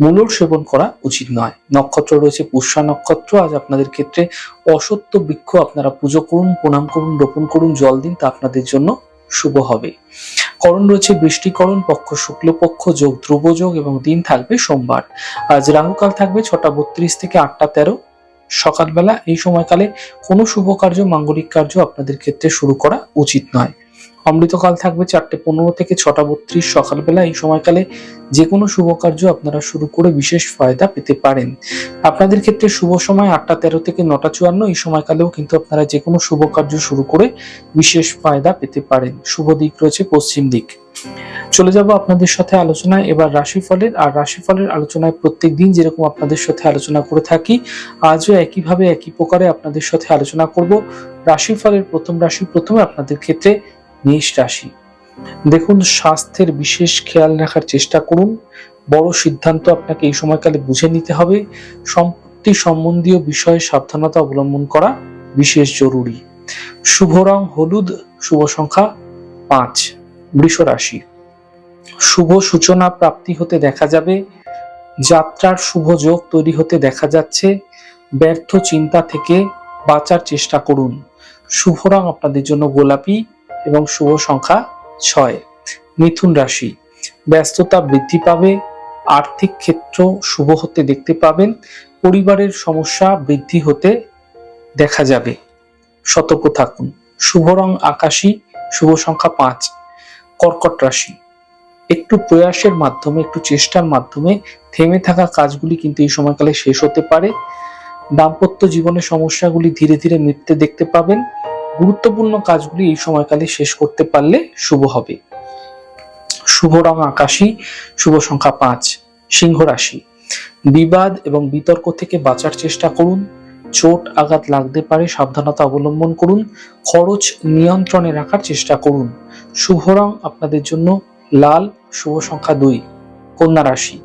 মূলর সেবন করা উচিত নয়। নক্ষত্র রয়েছে পুষ্যা নক্ষত্র। আজ আপনাদের ক্ষেত্রে অসত্য বৃক্ষ আপনারা পুজো করুন, প্রণাম করুন, রোপণ করুন, জল দিন, তা আপনাদের জন্য শুভ হবে। করণ রয়েছে বৃষ্টিকরণ, পক্ষ শুক্লপক্ষ, যোগ ধ্রুব যোগ এবং দিন থাকবে সোমবার। আজ রাহুকাল থাকবে ছটা বত্রিশ থেকে আটটা তেরো। সকালবেলা এই সময়কালে কোনো শুভ কার্য, মাঙ্গলিক কার্য আপনাদের ক্ষেত্রে শুরু করা উচিত নয়। অমৃতকাল থাকবে চারটে পনেরো থেকে ছটা বত্রিশ সকালবেলা। এই সময়কালে যে কোনো শুভ কার্য আপনারা শুরু করে বিশেষ ফায়দা পেতে পারেন। আপনাদের ক্ষেত্রে শুভ সময় আটটা তেরো থেকে নটা চুয়ান্ন। এই সময়কালেও কিন্তু আপনারা যে কোনো শুভ কার্য শুরু করে বিশেষ ফায়দা পেতে পারেন। শুভ দিক রয়েছে পশ্চিম দিক। চলে যাব আপনাদের সাথে আলোচনায়। এবার রাশিফলের আর রাশিফলের আলোচনায় প্রত্যেক দিন যেরকম আপনাদের সাথে আলোচনা করে থাকি, আজও একইভাবে একই প্রকারে আপনাদের সাথে আলোচনা করব। রাশিফলের প্রথম রাশি প্রথমে আপনাদের ক্ষেত্রে মেষ রাশি। দেখুন, স্বাস্থ্যের বিশেষ খেয়াল রাখার চেষ্টা করুন। বড় সিদ্ধান্ত আপনাকে এই সময়কালে বুঝে নিতে হবে। সম্পত্তি সম্বন্ধীয় বিষয়ে সাবধানতা অবলম্বন করা বিশেষ জরুরি। শুভ রং, হলুদ, শুভ সংখ্যা পাঁচ, বৃষ রাশি। শুভ সূচনা প্রাপ্তি হতে দেখা যাবে। যাত্রার শুভ যোগ তৈরি হতে দেখা যাচ্ছে। ব্যর্থ চিন্তা থেকে বাঁচার চেষ্টা করুন। শুভ রং আপনাদের জন্য গোলাপি। এবং শুভ সংখ্যা ছয়। মিথুন রাশি, ব্যস্ততা বৃদ্ধি পাবে, আর্থিক ক্ষেত্র শুভ হতে দেখতে পাবেন, পরিবারের সমস্যা বৃদ্ধি হতে দেখা যাবে। সতর্ক থাকুন, শুভ রং আকাশী, শুভ সংখ্যা পাঁচ। কর্কট রাশি, একটু প্রয়াসের মাধ্যমে, একটু চেষ্টার মাধ্যমে থেমে থাকা কাজগুলি কিন্তু এই সময়কালে শেষ হতে পারে। দাম্পত্য জীবনের সমস্যাগুলি ধীরে ধীরে মিটতে দেখতে পাবেন। গুরুত্বপূর্ণ কাজগুলি এই সময়কালে শেষ করতে পারলে শুভ হবে। শুভ রং আকাশী, শুভ সংখ্যা পাঁচ, সিংহ রাশি। বিবাদ এবং বিতর্ক থেকে বাঁচার চেষ্টা করুন। চোট আঘাত লাগতে পারে, সাবধানতা অবলম্বন করুন। খরচ নিয়ন্ত্রণে রাখার চেষ্টা করুন। শুভ রং আপনাদের জন্য লাল, শুভ সংখ্যা দুই। কন্যা রাশি।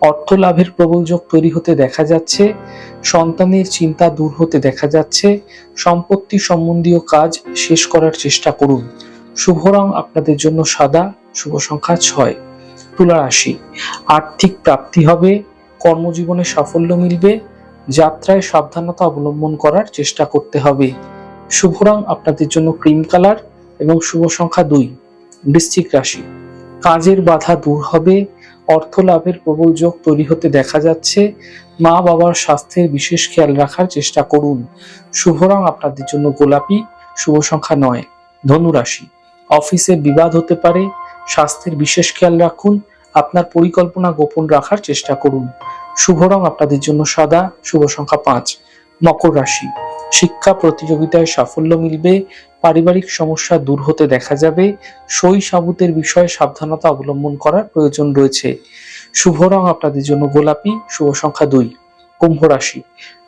অর্থ লাভের প্রবল যোগ তৈরি হতে দেখা যাচ্ছে, সন্তানের চিন্তা দূর হতে দেখা যাচ্ছে, সম্পত্তি সম্বন্ধীয় কাজ শেষ করার চেষ্টা করুন। শুভ রং আপনাদের জন্য সাদা, শুভ সংখ্যা ছয়। তুলা রাশি, আর্থিক প্রাপ্তি হবে, কর্মজীবনে সাফল্য মিলবে, যাত্রায় সাবধানতা অবলম্বন করার চেষ্টা করতে হবে। শুভ রং আপনাদের জন্য ক্রিম কালার এবং শুভ সংখ্যা দুই। বৃশ্চিক রাশি, কাজের বাধা দূর হবে অর্থ লাভের প্রবল যোগ তৈরি হতে দেখা যাচ্ছে। মা বাবার স্বাস্থ্যের বিশেষ খেয়াল রাখার চেষ্টা করুন। শুভ রং আপনাদের জন্য গোলাপি, শুভ সংখ্যা নয়, ধনুরাশি। অফিসে বিবাদ হতে পারে, স্বাস্থ্যের বিশেষ খেয়াল রাখুন, আপনার পরিকল্পনা গোপন রাখার চেষ্টা করুন। শুভ রং আপনাদের জন্য সাদা, শুভ সংখ্যা পাঁচ, মকর রাশি। শিক্ষা প্রতিযোগিতায় সাফল্য মিলবে, পারিবারিক সমস্যা দূর হতে দেখা যাবে, সই সাবুতের বিষয়ে সাবধানতা অবলম্বন করার প্রয়োজন রয়েছে। শুভ রং আপনাদের জন্য গোলাপি, শুভ সংখ্যা দুই, কুম্ভ রাশি।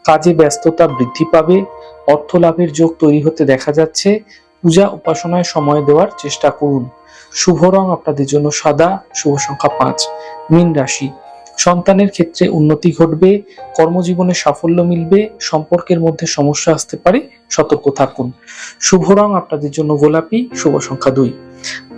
কাজে ব্যস্ততা বৃদ্ধি পাবে, অর্থ লাভের যোগ তৈরি হতে দেখা যাচ্ছে, পূজা উপাসনায় সময় দেওয়ার চেষ্টা করুন। শুভ রং আপনাদের জন্য সাদা, শুভ সংখ্যা পাঁচ, মীন রাশি। সন্তানের ক্ষেত্রে উন্নতি ঘটবে, কর্মজীবনে সাফল্য মিলবে, সম্পর্কের মধ্যে সমস্যা আসতে পারে, সতর্ক থাকুন। শুভ রং আপনাদের জন্য গোলাপি, শুভ সংখ্যা দুই।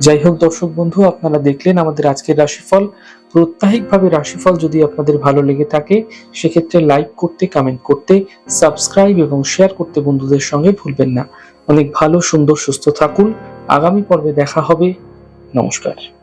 যাই হোক দর্শক বন্ধু, আপনারা দেখলেন আমাদের আজকের রাশিফল। প্রত্যাহিকভাবে রাশিফল যদি আপনাদের ভালো লেগে থাকে, সেক্ষেত্রে লাইক করতে কমেন্ট করতে, সাবস্ক্রাইব এবং শেয়ার করতে বন্ধুদের সঙ্গে ভুলবেন না। অনেক ভালো, সুন্দর, সুস্থ থাকুন। আগামী পর্বে দেখা হবে। নমস্কার।